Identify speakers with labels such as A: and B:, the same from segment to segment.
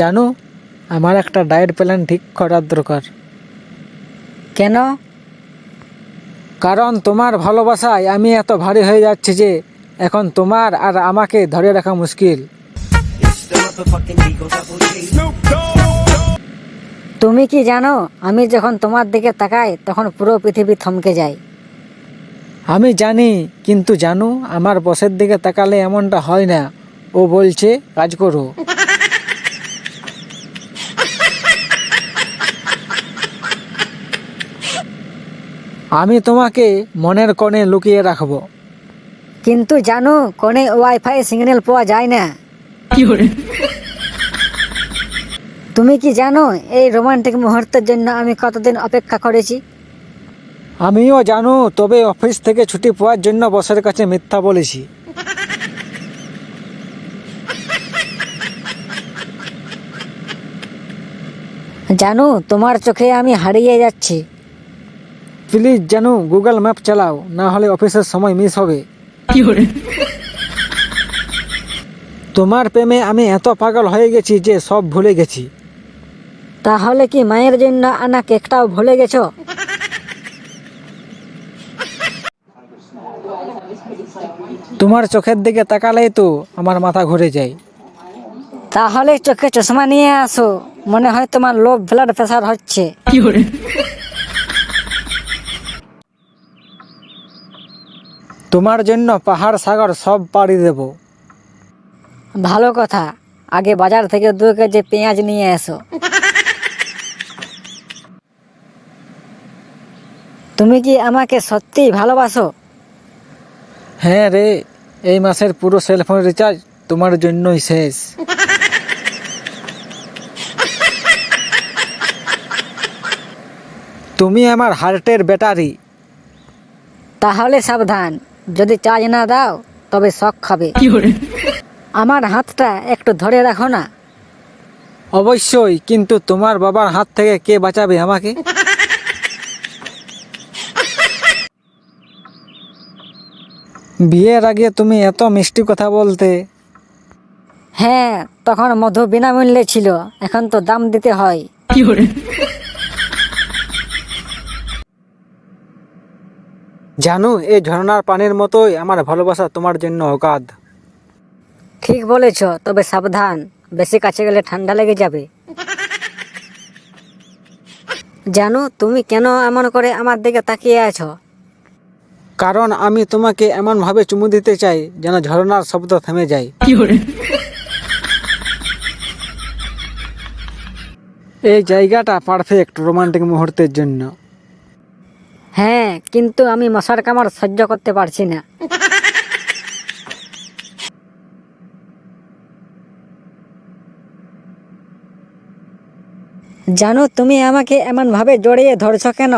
A: জানো আমার একটা ডায়েট প্ল্যান ঠিক করার দরকার।
B: কেন?
A: কারণ তোমার ভালোবাসায় আমি এত ভারী হয়ে যাচ্ছি যে এখন তোমার আর আমাকে ধরে রাখা মুশকিল।
B: তুমি কি জানো আমি যখন তোমার দিকে তাকাই তখন পুরো পৃথিবী থমকে যায়।
A: আমি জানি কিন্তু জানো আমার বসের দিকে তাকালে এমনটা হয় না। ও বলছে কাজ করো। আমি তোমাকে মনের কোণে লুকিয়ে রাখব।
B: কিন্তু জানো কোনে ওয়াইফাই সিগন্যাল পাওয়া যায় না। তুমি কি জানো এই রোমান্টিক মুহূর্তের জন্য আমি কতদিন অপেক্ষা করেছি?
A: আমিও জানো তবে অফিস থেকে ছুটি পাওয়ার জন্য বসের কাছে মিথ্যা বলেছি।
B: জানো তোমার চোখে আমি হারিয়ে যাচ্ছি।
A: প্লিজ জানো গুগল ম্যাপ চালাও না হলে অফিসের সময় মিস হবে। তোমার প্রেমে আমি এত পাগল হয়ে গেছি যে সব ভুলে গেছি।
B: তাহলে কি মায়ের জন্য আনা কেকটাও ভুলে গেছো?
A: তোমার চোখের দিকে তাকালেই তো আমার মাথা ঘুরে যায়।
B: তাহলে চোখে চশমা নিয়ে আসো মনে হয় তোমার লো ব্লাড প্রেশার হচ্ছে।
A: তোমার জন্য পাহাড় সাগর সব পাড়ি দেব।
B: ভালো কথা। আগে বাজার থেকে দু কেজি পেঁয়াজ নিয়ে এসো। তুমি কি আমাকে সত্যিই ভালোবাসো?
A: হ্যাঁ রে এই মাসের পুরো সেলফোন রিচার্জ তোমার জন্যই শেষ। তুমি আমার হার্টের ব্যাটারি
B: তাহলে সাবধান। যদি চার্জ না দাও তবে শখ খাবে। আমার হাতটা একটু ধরে রাখো না।
A: অবশ্যই কিন্তু তোমার বাবার হাত থেকে কে বাঁচাবে আমাকে? বিয়ের আগে তুমি এত মিষ্টি কথা বলতে।
B: হ্যাঁ তখন মধু বিনামূল্যে ছিল এখন তো দাম দিতে হয়।
A: জানো এই ঝর্ণার পানির মতোই আমার ভালোবাসা তোমার জন্য অগাধ।
B: ঠিক বলেছ তবে সাবধান বেশি কাছে গেলে ঠান্ডা লেগে যাবে। জানো তুমি কেন এমন করে আমার দিকে তাকিয়ে আছো?
A: কারণ আমি তোমাকে এমনভাবে চুমু দিতে চাই যেন ঝর্ণার শব্দ থেমে যায়। এই জায়গাটা পারফেক্ট রোমান্টিক মুহূর্তের জন্য।
B: হ্যাঁ কিন্তু আমি মশার কামড় সহ্য করতে পারছি না। জানো তুমি আমাকে এমন ভাবে জড়িয়ে ধরছো কেন?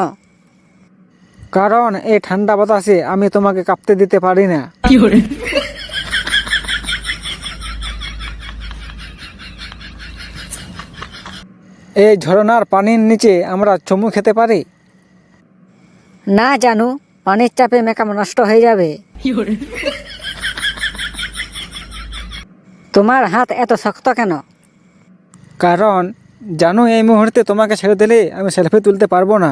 A: কারণ এই ঠান্ডা বাতাসে আমি তোমাকে কাঁপতে দিতে পারি না। এই ঝরনার পানির নিচে আমরা চুমু খেতে পারি?
B: না জানু পানির চাপে মেকআপ নষ্ট হয়ে যাবে। তোমার হাত এত শক্ত কেন?
A: কারণ জানো এই মুহূর্তে তোমাকে ছেড়ে দিলে আমি সেলফি তুলতে পারব না।